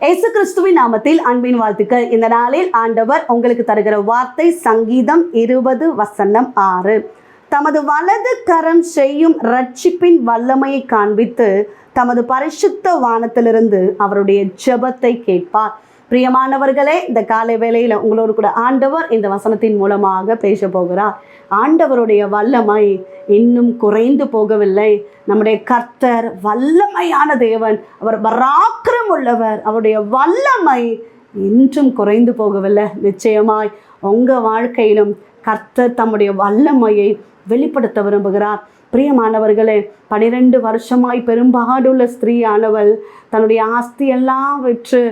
இயேசு கிறிஸ்துவின் நாமத்தில் அன்பின் வாழ்த்துக்கள். இந்த நாளில் ஆண்டவர் உங்களுக்கு தருகிற வார்த்தை சங்கீதம் இருபது வசனம் ஆறு. தமது வலது கரம் செய்யும் ரட்சிப்பின் வல்லமையை காண்பித்து தமது பரிசுத்த வானத்திலிருந்து அவருடைய ஜெபத்தை கேட்பார். பிரியமானவர்களே இந்த காலை வேளையில் உங்களோடு கூட ஆண்டவர் இந்த வசனத்தின் மூலமாக பேச போகிறார். ஆண்டவருடைய வல்லமை இன்னும் குறைந்து போகவில்லை. நம்முடைய கர்த்தர் வல்லமையான தேவன் அவர் பராக்கிரம் உள்ளவர். அவருடைய வல்லமை இன்றும் குறைந்து போகவில்லை. நிச்சயமாய் உங்கள் வாழ்க்கையிலும் கர்த்தர் தம்முடைய வல்லமையை வெளிப்படுத்த விரும்புகிறார். பிரியமானவர்களே பனிரெண்டு வருஷமாய் பெரும்பாடுள்ள ஸ்திரீயானவள் தன்னுடைய ஆஸ்தியெல்லாம் விற்று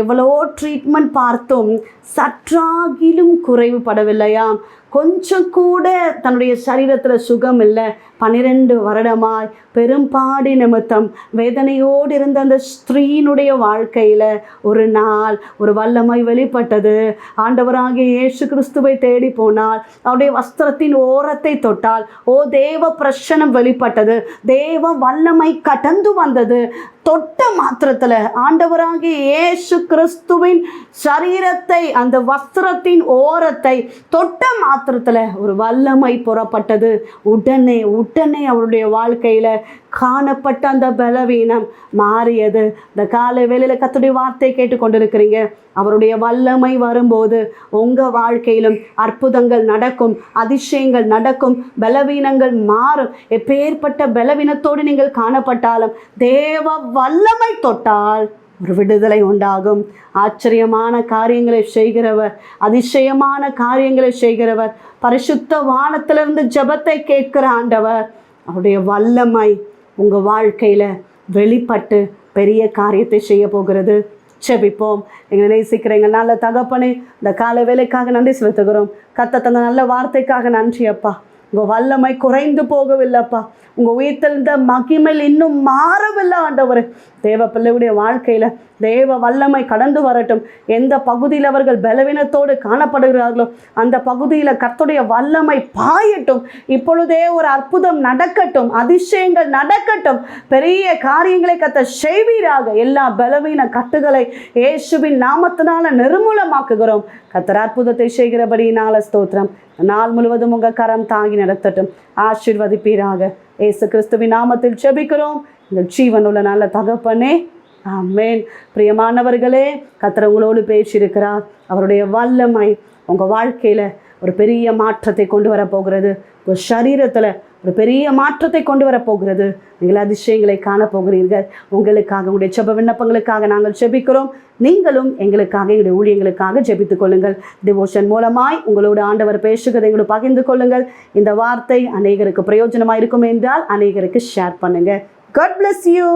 எவ்வளோ ட்ரீட்மெண்ட் பார்த்தும் சற்றாகிலும் குறைவுபடவில்லையாம் கொஞ்சம் கூட தன்னுடைய சரீரத்தில் சுகம் இல்லை பன்னிரெண்டு வருடமாய் பெரும்பாடு நிமித்தம் வேதனையோடு இருந்த அந்த ஸ்திரீனுடைய வாழ்க்கையில் ஒரு நாள் ஒரு வல்லமை வெளிப்பட்டது. ஆண்டவராகிய இயேசு கிறிஸ்துவை தேடி போனால் அவருடைய வஸ்திரத்தின் ஓரத்தை தொட்டால் ஓ தேவ பிரச்சனம் வெளிப்பட்டது. தேவ வல்லமை கடந்து வந்தது. தொட்ட மாத்திரத்தில் ஆண்டவராகிய இயேசு கிறிஸ்துவின் சரீரத்தை அந்த வஸ்திரத்தின் ஓரத்தை தொட்ட மாத்திரத்தில் ஒரு வல்லமை புறப்பட்டது. உடனே உடனே அவருடைய வாழ்க்கையில் காணப்பட்ட அந்த பலவீனம் மாறியது. இந்த காலை வேளையில் கத்துடைய வார்த்தை கேட்டுக்கொண்டிருக்கிறீங்க. அவருடைய வல்லமை வரும்போது உங்கள் வாழ்க்கையிலும் அற்புதங்கள் நடக்கும் அதிசயங்கள் நடக்கும் பலவீனங்கள் மாறும். எப்பேற்பட்ட பலவீனத்தோடு நீங்கள் காணப்பட்டாலும் தேவ வல்லமை தொட்டால் ஒரு விடுதலை உண்டாகும். ஆச்சரியமான காரியங்களை செய்கிறவர் அதிசயமான காரியங்களை செய்கிறவர் பரிசுத்த வானத்திலிருந்து ஜெபத்தை கேட்கிற ஆண்டவர் அவருடைய வல்லமை உங்கள் வாழ்க்கையில் வெளிப்பட்டு பெரிய காரியத்தை செய்ய போகிறது. செபிப்போம். எங்களை நேசிக்கிற எங்கள் நல்ல தகப்பனே இந்த கால வேலைக்காக நன்றி செலுத்துகிறோம். கத்த தந்த நல்ல வார்த்தைக்காக நன்றி அப்பா. உங்கள் வல்லமை குறைந்து போகவில்லைப்பா. உங்கள் உயிர்த்தெழுந்த மகிமையில் இன்னும் மாறவில்லை ஆண்டவர். தேவ பிள்ளையுடைய வாழ்க்கையில் தேவ வல்லமை கடந்து வரட்டும். எந்த பகுதியில் அவர்கள் பலவீனத்தோடு காணப்படுகிறார்களோ அந்த பகுதியில் கர்த்துடைய வல்லமை பாயட்டும். இப்பொழுதே ஒரு அற்புதம் நடக்கட்டும் அதிசயங்கள் நடக்கட்டும். பெரிய காரியங்களை கத்த செய்வீராக. எல்லா பலவீன கட்டுகளை இயேசுவின் நாமத்தினால நிர்மூலமாக்குகிறோம். கத்தர் அற்புதத்தை செய்கிறபடியினால ஸ்தோத்திரம். நாள் முழுவதும் உங்கள் கரம் தாங்கின நடத்தட்டும். ஆசிர்வதிப்பீராக. ஏசு கிறிஸ்துவின் நாமத்தில் ஜெபிக்கிறோம். ஜீவன் ஜீவனுள்ள நல்ல தகப்பனே ஆமேன். பிரியமானவர்களே கத்தர் உங்களோடு பேசியிருக்கிறார். அவருடைய வல்லமை உங்கள் வாழ்க்கையில் ஒரு பெரிய மாற்றத்தை கொண்டு வரப்போகிறது உங்கள் சரீரத்தில் ஒரு பெரிய மாற்றத்தை கொண்டு வரப்போகிறது நீங்கள் அதிசயங்களை காணப்போகிறீர்கள் உங்களுக்காக உங்களுடைய செப விண்ணப்பங்களுக்காக நாங்கள் ஜெபிக்கிறோம் நீங்களும் எங்களுக்காக எங்களுடைய ஊழியங்களுக்காக ஜெபித்துக் கொள்ளுங்கள். டிவோஷன் மூலமாய் உங்களோட ஆண்டவர் பேசுகிறதை எங்களோட பகிர்ந்து கொள்ளுங்கள். இந்த வார்த்தை அநேகருக்கு பிரயோஜனமாக இருக்கும் என்றால் அநேகருக்கு ஷேர் பண்ணுங்கள் காட் பிளஸ் யூ